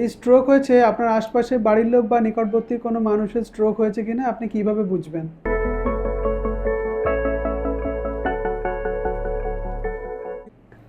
এই স্ট্রোক হয়েছে, আপনার আশপাশে বাড়ির লোক বা নিকটবর্তী কোনো মানুষের স্ট্রোক হয়েছে কিনা, আপনি কীভাবে বুঝবেন?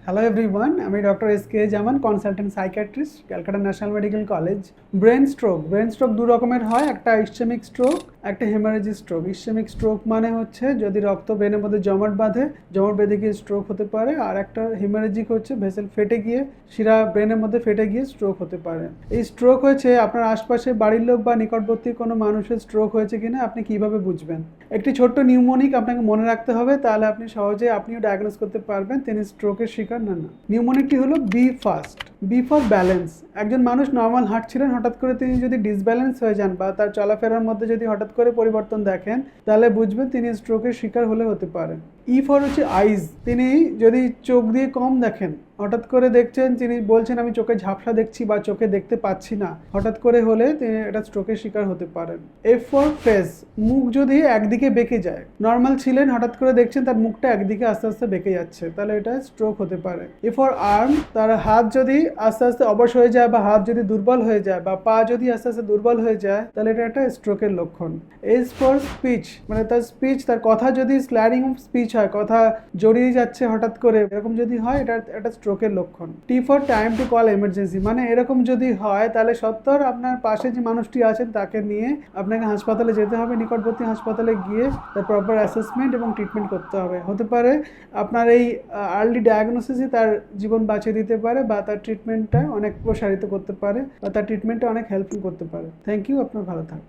হ্যালো এভরিওয়ান আমি doctor S K Zaman consultant psychiatrist Calcutta National Medical College brain stroke brain stroke দু রকমের হয়, একটা ইস্টেমিক স্ট্রোক একটা হেমারেজিক স্ট্রোক ইসেমিক স্ট্রোক মানে হচ্ছে যদি রক্ত ব্রেনের মধ্যে জমাট বাঁধে, জমাট বেঁধে গিয়ে স্ট্রোক হতে পারে, আর একটা হেমারেজিক হচ্ছে ভেসেল ফেটে গিয়ে, শিরা ব্রেনের মধ্যে ফেটে গিয়ে স্ট্রোক হতে পারে। এই স্ট্রোক হয়েছে আপনার আশপাশে বাড়ির লোক বা নিকটবর্তী কোনো মানুষের স্ট্রোক হয়েছে কিনা, আপনি কীভাবে বুঝবেন? একটি ছোট্ট নিউমোনিক আপনাকে মনে রাখতে হবে, তাহলে আপনি সহজে আপনিও ডায়াগনোস করতে পারবেন তিনি স্ট্রোকের শিকার না না। নিউমোনিকটি হলো B first B for balance. একজন মানুষ নর্মাল হাঁটছিলেন, হঠাৎ করে তিনি যদি ডিসব্যালেন্স হয়ে যান বা তার চলাফেরার মধ্যে যদি হঠাৎ করে পরিবর্তন দেখেন, তাহলে বুঝবেন তিনি স্ট্রোকের শিকার হলে হতে পারেন ই ফর হচ্ছে আইজ তিনি যদি চোখ দিয়ে কম দেখেন, হঠাৎ করে দেখছেন, তিনি বলছেন, আমি চোখে ঝাপসা দেখছি বা চোখে দেখতে পাচ্ছি না। হঠাৎ করে হলে তিনি এটা স্ট্রোকের শিকার হতে পারেন। এফ ফর ফেস মুখ যদি একদিকে বেঁকে যায় নর্মাল ছিলেন, হঠাৎ করে দেখছেন তার মুখটা একদিকে আস্তে আস্তে বেঁকে যাচ্ছে, তাহলে এটা স্ট্রোক হতে পারে। এ ফর আর্ম তার হাত যদি আস্তে আস্তে অবশ হয়ে যায় বা হাত যদি দুর্বল হয়ে যায় বা পা যদি আস্তে আস্তে দুর্বল হয়ে যায়, তাহলে এটা একটা স্ট্রোকের লক্ষণ। এস ফর স্পিচ মানে তার স্পিচ তার কথা যদি স্ল্যারিং অফ স্পিচ হয়, কথা জড়িয়ে যাচ্ছে হঠাৎ করে, এরকম যদি হয়, এটা একটা স্ট্রোকের লক্ষণ। T for time to call emergency মানে এরকম যদি হয়, তাহলে সত্তর আপনার পাশে যে মানুষটি আছেন, তাকে নিয়ে আপনাকে হাসপাতালে যেতে হবে নিকটবর্তী হাসপাতালে গিয়ে তার প্রপার অ্যাসেসমেন্ট এবং ট্রিটমেন্ট করতে হবে। হতে পারে আপনার এই আর্লি ডায়াগনোসিসই তার জীবন বাঁচিয়ে দিতে পারে বা তার ট্রিটমেন্টটা অনেক প্রসারিত করতে পারে বা তার ট্রিটমেন্টটা অনেক হেল্পফুল করতে পারে। থ্যাংক ইউ আপনার ভালো থাকুন